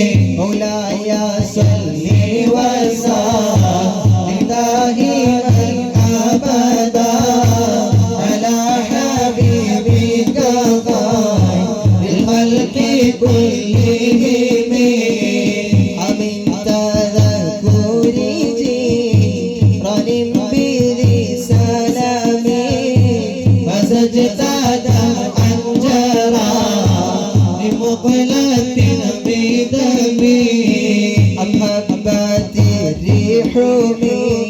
مولاي صل দিন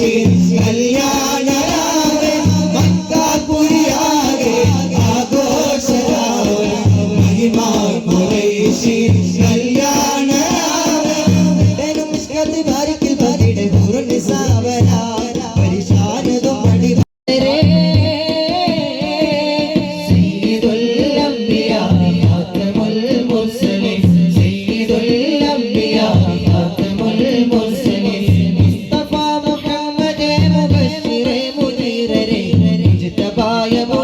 கல்யாண llevo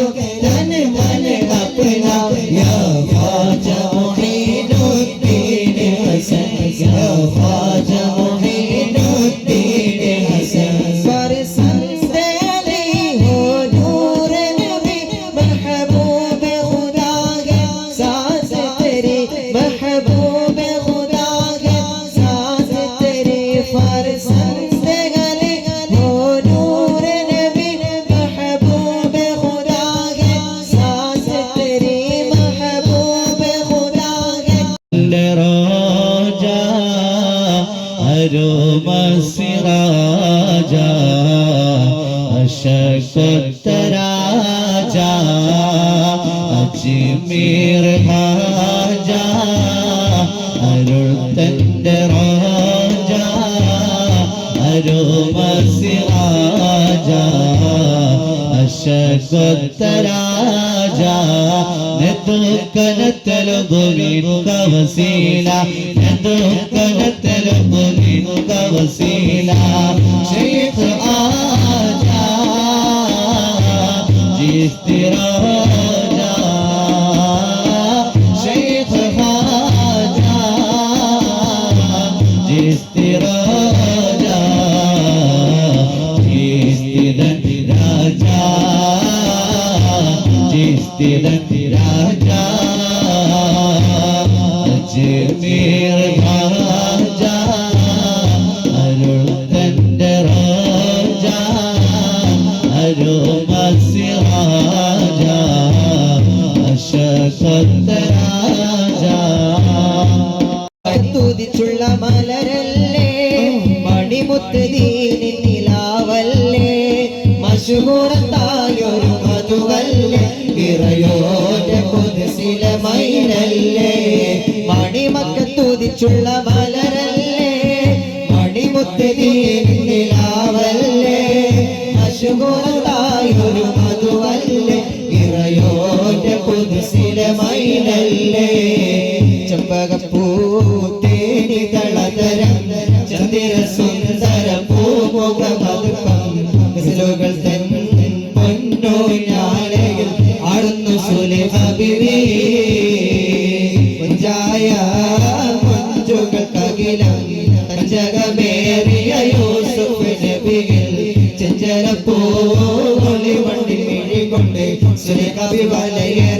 okay തന്റെ രാജ അരോമസിറാജ അശ്വത്തരാജ നെതുക്കനത്തലുഭുവിൻ കവസീല നെതുക്കനത്തലുഭുവിൻ കവസീല. തിരത്തി രാജാ രാജാ രാജാ രാജാ മലരല്ലേ നിലാവല്ലേ മശുഹൂറത്തായൊരു മധുവല്ലേ. പിറയോറ്റ പൊതുസിലമൈനല്ലേ മണിമക്ക തുതിച്ചുള്ള യാ കൊഞ്ചുകൾ കകിലം തഞ്ചകമേറിയ യൂസുഫ് നബിയിൽ ചെഞ്ചലപ്പോ വണ്ടി മിഴികൊണ്ട് സുരകവി വലയറ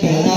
ಕೆಳಗೆ